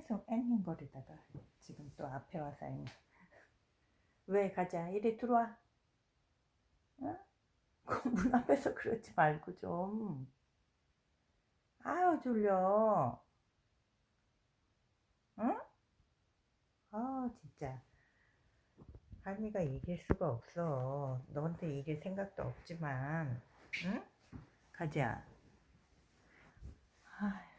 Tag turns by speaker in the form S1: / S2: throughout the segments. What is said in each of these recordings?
S1: 계속 앵앵거리다가 지금 또 앞에 와서 앵. 왜 가자 이리 들어와. 어? 그문 앞에서 그러지 말고 좀. 아유 졸려. 응? 아 진짜. 할미가 이길 수가 없어. 너한테 이길 생각도 없지만, 응? 가자. 아휴.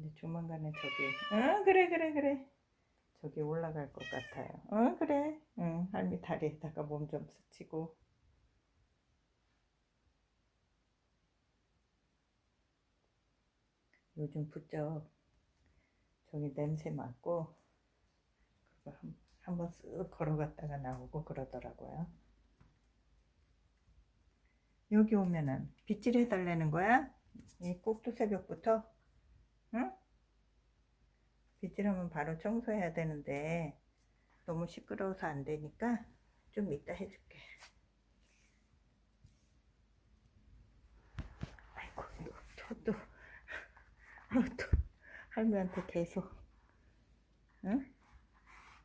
S1: 근데 조만간에 저기, 응, 그래, 그래, 그래. 저기 올라갈 것 같아요. 응, 그래. 응, 할미 다리에다가 몸 좀 스치고. 요즘 부쩍 저기 냄새 맡고 그리고 한, 한번 쓱 걸어갔다가 나오고 그러더라고요. 여기 오면은 빗질 해달라는 거야? 이 꼭두 새벽부터? 응? 빗질하면 바로 청소해야 되는데 너무 시끄러워서 안 되니까 좀 이따 해줄게. 아이고, 또, 또, 아, 또 할미한테 계속, 응?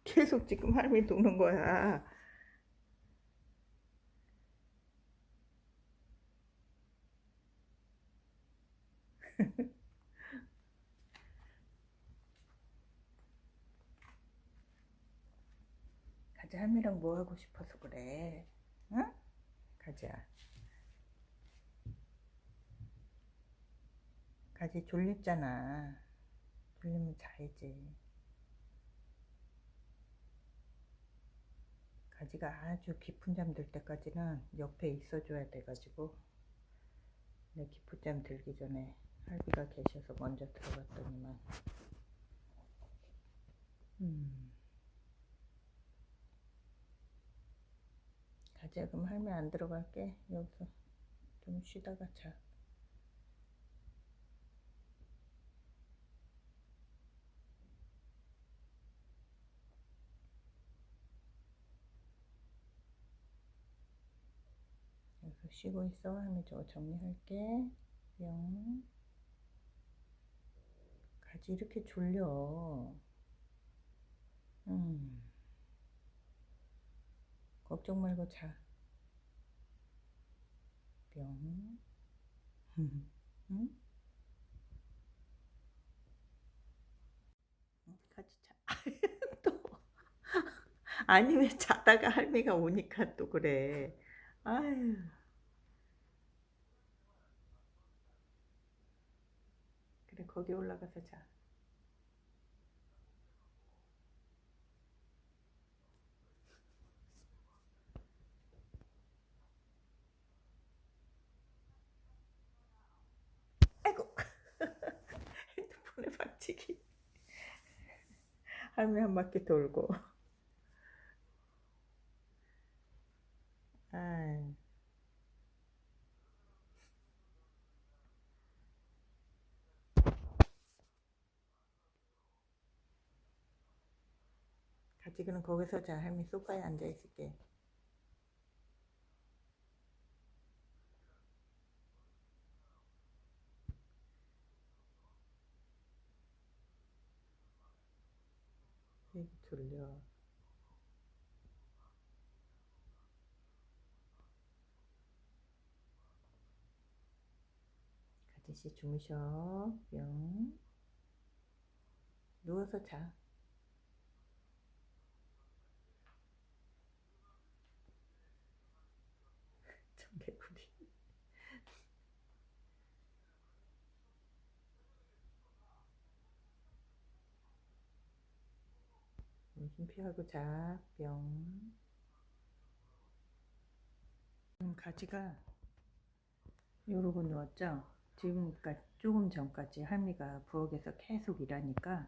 S1: 계속 지금 할미 도는 거야. 가자, 할미랑 뭐 하고 싶어서 그래. 응? 가자. 가지 졸립잖아. 졸리면 자야지. 가지가 아주 깊은 잠 들 때까지는 옆에 있어줘야 돼가지고 내 깊은 잠 들기 전에 할비가 계셔서 먼저 들어갔더니만 음. 가지야 그럼 할미 안 들어갈게. 여기서 좀 쉬다가 자. 여기서 쉬고 있어. 할미 저거 정리할게. 뿅. 가지 이렇게 졸려. 음. 걱정 말고 자 뿅. 응? 응, 같이 자. 또. 아니, 왜 자다가 할미가 오니까 또 그래. 아유. 그래, 거기 올라가서 자. 아이고. 박치기. 할미 한 바퀴 돌고. 같이 그럼 거기서 자 할미 소파에 앉아 있을게. 되게 졸려. 가지씨 주무셔. 뿅. 누워서 자. 청개구리. 정신 피하고 자. 뿅. 음, 가지가 이러고 누웠죠? 지금까지 조금 전까지 할미가 부엌에서 계속 일하니까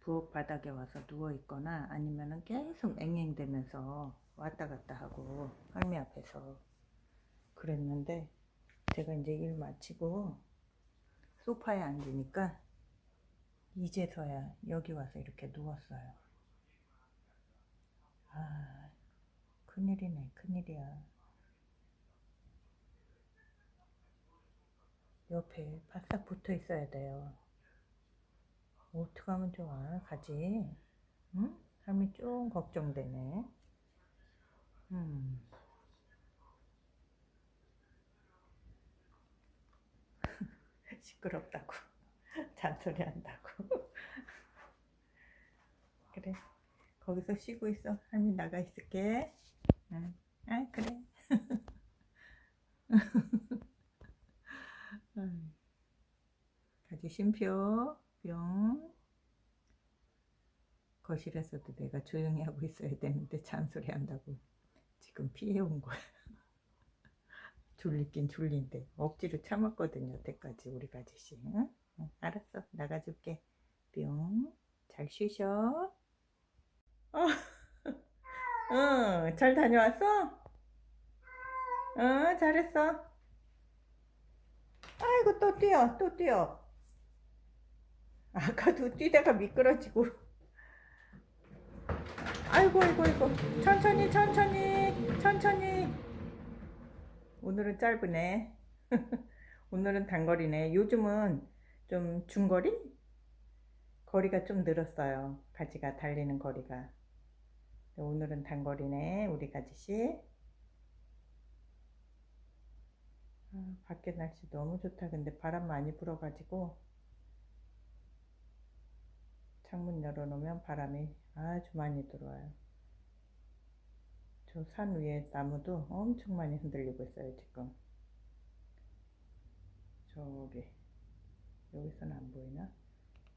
S1: 부엌 바닥에 와서 누워 있거나 아니면은 계속 앵앵대면서 왔다 갔다 하고 할미 앞에서 그랬는데 제가 이제 일 마치고 소파에 앉으니까 이제서야 여기 와서 이렇게 누웠어요. 아, 큰일이네, 큰일이야. 옆에 바싹 붙어 있어야 돼요. 어떻게 하면 좋아? 가지? 응? 삶이 좀 걱정되네. 음. 시끄럽다고. 잔소리 한다고. 그래. 거기서 쉬고 있어. 할미 나가 있을게. 응. 아, 그래. 음. 가지 쉼표 뿅 거실에서도 내가 조용히 하고 있어야 되는데 잔소리 한다고 지금 피해 온 거야 졸리긴 졸린데 억지로 참았거든요 여태까지 우리 가지씨 응? 응, 알았어 나가줄게 뿅 잘 쉬셔 어. 응, 잘 다녀왔어? 응, 잘했어. 아이고 또 뛰어 또 뛰어. 아까도 뛰다가 미끄러지고. 아이고 아이고 아이고. 천천히 천천히 천천히. 오늘은 짧으네. 오늘은 단거리네. 요즘은 좀 중거리? 거리가 좀 늘었어요. 가지가 달리는 거리가 오늘은 단거리네 우리 가지씨 아, 밖에 날씨 너무 좋다. 근데 바람 많이 불어가지고 창문 열어놓으면 바람이 아주 많이 들어와요. 저 산 위에 나무도 엄청 많이 흔들리고 있어요, 지금. 저기, 여기서는 안 보이나?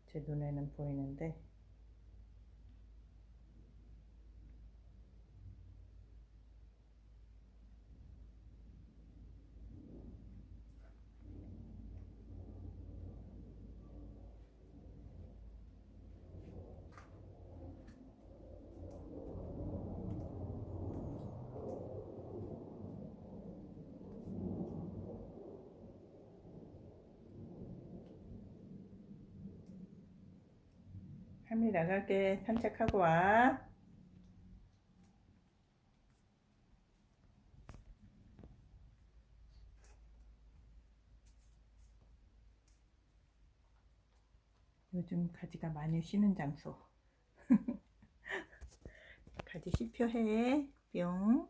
S1: 제 눈에는 보이는데, 할머니 나갈게. 산책하고 와. 요즘 가지가 많이 쉬는 장소. 가지 씹혀 해. 뿅.